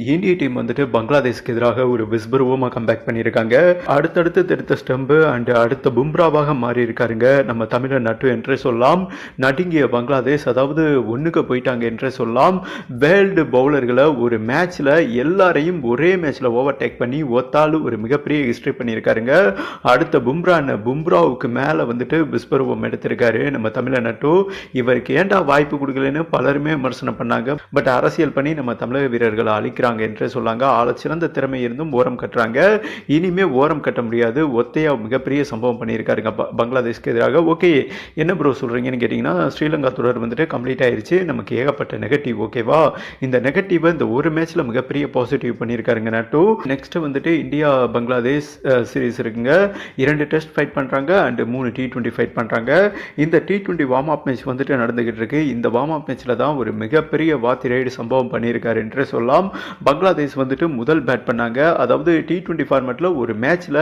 இந்திய டீம் வந்துட்டு பங்களாதேஷ்க்கு எதிராக ஒரு விஸ்பருவமாக கம்பேக் பண்ணியிருக்காங்க. அடுத்தடுத்து தெரித்த ஸ்டம்பு அண்ட் அடுத்த பும்ராவாக மாறி இருக்காருங்க நம்ம தமிழர் நட்டு என்றே சொல்லலாம். நடுங்கிய பங்களாதேஷ் அதாவது ஒன்றுக்கு போயிட்டாங்க என்றே சொல்லலாம். வேர்ல்டு பவுலர்களை ஒரு மேட்ச்சில் எல்லாரையும் ஒரே மேட்ச்சில் ஓவர்டேக் பண்ணி ஒத்தாலு ஒரு மிகப்பெரிய ஹிஸ்ட்ரி பண்ணியிருக்காருங்க. அடுத்த பும்ரான பும்ராவுக்கு மேலே வந்துட்டு விஸ்பருவம் எடுத்திருக்காரு நம்ம தமிழர் நட்டு இவருக்கு ஏன்டா வாய்ப்பு கொடுக்கலன்னு பலருமே விமர்சனம் பண்ணாங்க. பட் அரசியல் பண்ணி நம்ம தமிழக வீரர்களை அழிக்கிறாங்க என்றே சொல்லாங்க. ஆள சிறந்த திறமை இருந்தும் ஓரம் கட்டுறாங்க. இனிமே ஓரம் கட்ட முடியாது. ஒத்தையா மிகப்பெரிய சம்பவம் பண்ணியிருக்காருங்க. பங்களாதேஷ்க்கு எதிராக. ஓகே என்ன ப்ரோ சொல்றீங்கன்னு கேட்டிங்கன்னா ஸ்ரீலங்கா தொடர் வந்துட்டு கம்ப்ளீட் ஆயிடுச்சு நமக்கு ஏகப்பட்ட நெகட்டிவ் ஓகேவா இந்த நெகட்டிவை இந்த ஒரு மேட்ச்ல மிகப்பெரிய பாசிட்டிவ் பண்ணியிருக்காருங்க நட்டு. நெக்ஸ்ட் வந்துட்டு இந்தியா பங்களாதேஷ் சீரிஸ் இருக்குங்க. இரண்டு டெஸ்ட் ஃபைட் பண்ணுறாங்க அண்ட் மூணு டி டுவெண்ட்டி ஃபைட் பண்ணுறாங்க இந்த T twenty warm up match வந்துட்டு நடந்துகிட்டு இருக்கு. இந்த வார்ம் அப் மேட்ச்ல தான் ஒரு மிகப்பெரிய வாத்தி ரைடு சம்பவம் பண்ணியிருக்காரு என்றே சொல்லலாம். பங்களாதேஷ் வந்துட்டு முதல் பேட் பண்ணாங்க. அதாவது டி டுவெண்ட்டி ஃபார்மேட்டில் ஒரு மேட்ச்சில்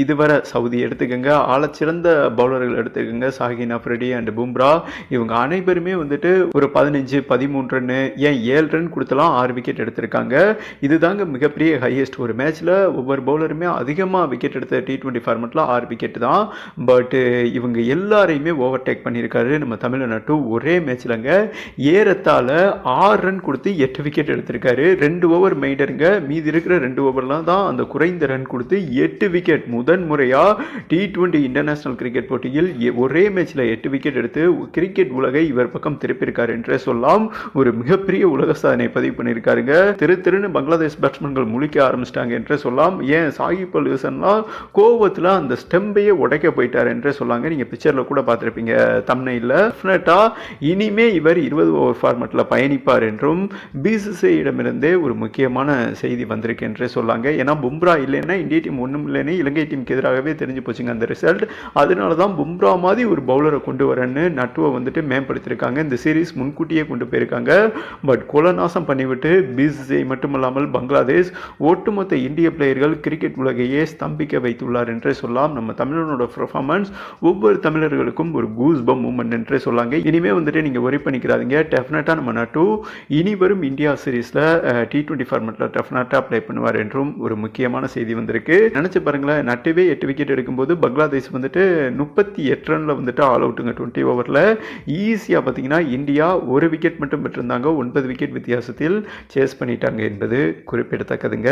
இதுவரை சவுதி எடுத்துக்கோங்க ஆழச்சிறந்த பவுலர்கள் எடுத்துக்கோங்க. சாகின் அஃப்ரெடி அண்ட் பும்ரா. இவங்க அனைவருமே வந்துட்டு ஒரு பதினஞ்சு பதிமூணு ரன்னு ஏன் ஏழு ரன் கொடுத்தலாம் ஆறு விக்கெட் எடுத்திருக்காங்க. இதுதாங்க மிகப்பெரிய ஹையஸ்ட் ஒரு மேட்ச்சில் ஒவ்வொரு பவுலருமே அதிகமாக விக்கெட் எடுத்த டி டுவெண்ட்டி ஃபார்மெட்டில் ஆறு விக்கெட் தான். பட்டு இவங்க எல்லாரையுமே ஓவர்டேக் பண்ணியிருக்காரு. நம்ம தமிழ்நாட்டு ஒரே மேட்ச்லங்க ஏறத்தாழ ஆறு ரன் கொடுத்து எட்டு விக்கெட் எடுத்திருக்காரு. ரெண்டு ஓவர் மெய்டருங்க மீதி இருக்கிற ரெண்டு ஓவர்லாம் தான் அந்த குறைந்த ரன் கொடுத்து எட்டு விக்கெட் முதன் முறையாக டி டுவெண்ட்டி இன்டர்நேஷ்னல் கிரிக்கெட் போட்டியில் ஒரே மேட்ச்சில் எட்டு விக்கெட் எடுத்து கிரிக்கெட் உலகை இவர் பக்கம் திருப்பியிருக்கார் என்றே சொல்லலாம். ஒரு மிகப்பெரிய உலக சாதனை பதிவு பண்ணியிருக்காருங்க. திரு திருன்னு பங்களாதேஷ் பேட்ஸ்மேன்கள் முழிக்க ஆரம்பிச்சிட்டாங்க என்றே சொல்லலாம். ஏன்? சாகிப் அலுசன்லாம் கோவத்தில் அந்த ஸ்டெம்பையே உடைக்க போயிட்டார் என்றே சொல்லாங்க. நீங்கள் பிக்சரில் கூட பார்த்துருப்பீங்க. தமிழ்ல டெஃபினட்டாக இனிமே இவர் இருபது ஓவர் ஃபார்மெட்டில் பயணிப்பார் என்றும் பிசிசிஐடமிருந்தே ஒரு முக்கியமான செய்தி வந்திருக்கு என்றே சொல்லாங்க. ஏன்னா பும்ரா இல்லைன்னா இந்திய டீம் ஒன்றும் இல்லைன்னு இலங்கை டீமுக்கு எதிராகவே தெரிஞ்சு போச்சுங்க அந்த ரிசல்ட் அதனால தான் பும்ரா மாதிரி ஒரு பவுலரை கொண்டு வரேன்னு நட்டுவை வந்துட்டு மேம்படுத்தியிருக்காங்க இந்த சீரிஸ் முன்கூட்டியே கொண்டு போயிருக்காங்க. பட் குலநாசம் பண்ணிவிட்டு பிசிசிஐ மட்டுமல்லாமல் பங்களாதேஷ் ஒட்டுமொத்த இந்திய பிளேயர்கள் கிரிக்கெட் உலகையே ஸ்தம்பிக்க வைத்துள்ளார் என்றே சொல்லலாம் நம்ம தமிழனோட பர்ஃபார்மன்ஸ் ஒவ்வொரு தமிழர்களுக்கும் ஒரு கூஸ் பம் மூமெண்ட் என்றே சொல்லாங்க. இனிமே வந்துட்டு நீங்கள் ஒரி பண்ணிக்கிறாதீங்க டெஃபினட்டாக நம்ம நட்டு இனி வரும் இந்தியா சீரீஸில் டி டுவெண்ட்டி ஃபார்மெட்டில் டெஃபினட்டாக ப்ளே பண்ணுவார் என்றும் ஒரு முக்கியமான செய்தி வந்திருக்கு. நினச்சி பாருங்களேன் நட்டுவே எட்டு விக்கெட் எடுக்கும்போது பங்களாதேஷ் வந்துட்டு முப்பத்தி எட்டு ரனில் வந்துட்டு ஆல் அவுட்டுங்க டுவெண்ட்டி ஓவரில் ஈஸியாக பார்த்தீங்கன்னா இந்தியா ஒரு விக்கெட் மட்டும் பெற்றிருந்தாங்க. ஒன்பது விக்கெட் வித்தியாசத்தில் சேஸ் பண்ணிட்டாங்க என்பது குறிப்பிடத்தக்கதுங்க.